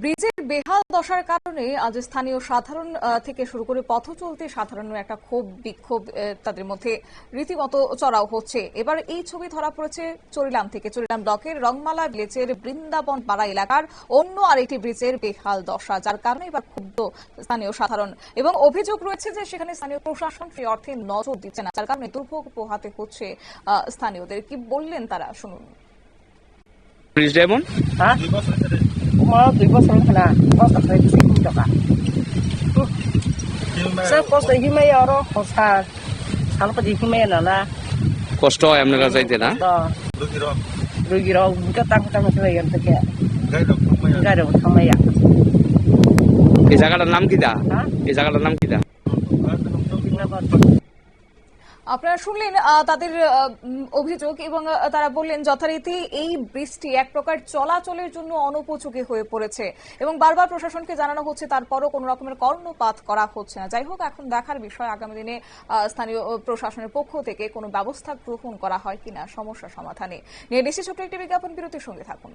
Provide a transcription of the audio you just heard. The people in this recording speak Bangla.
ব্রিজের বেহাল দশার কারণে আজ স্থানীয় সাধারণ আহ, থেকে শুরু করে পথ চলতে সাধারণ একটা ক্ষোভ বিক্ষোভ তাদের মধ্যে রীতিমতো চড়াও হচ্ছে। এবার এই ছবি ধরা পড়েছে চরিলাম থেকে। চরিলাম ব্লকের রংমালা ভিলেজের বৃন্দাবন পাড়া এলাকার অন্য আরেকটি ব্রিজের বেহাল দশা যার কারণে এবার ক্ষুব্ধ স্থানীয় সাধারণ। এবং অভিযোগ রয়েছে যে সেখানে স্থানীয় প্রশাসন সেই অর্থে নজর দিচ্ছে না যার কারণে দুর্ভোগ পোহাতে হচ্ছে আহ, স্থানীয়দের। কি বললেন তারা? শুনুন। ব্রিজটা এমন? Hah? Bos ta kay si kum ka. Sa bos ta himay oro hosa. Sal pa di himay na la. কষ্ট হয় আপনারা যাইতে না tang sa yan ta kaya. Ga do thamay ya. এই জায়গাটার নাম কি দা? এই জায়গাটার নাম কি দা. আপনারা শুনলেন তাদের অভিযোগ এবং তারা বললেন, যথারীতি এই বৃষ্টি এক প্রকার চলাচলের জন্য অনুপযোগী হয়ে পড়েছে এবং বারবার প্রশাসনকে জানানো হচ্ছে, তারপরও কোনো রকমের কর্ণপাত করা হচ্ছে না। যাই হোক, এখন দেখার বিষয়, আগামী দিনে স্থানীয় প্রশাসনের পক্ষ থেকে কোনো ব্যবস্থা গ্রহণ করা হয় কিনা, সমস্যা সমাধানে। নিয়ে নিশ্চিত ছোট্ট একটি বিজ্ঞাপন বিরতির সঙ্গে থাকুন।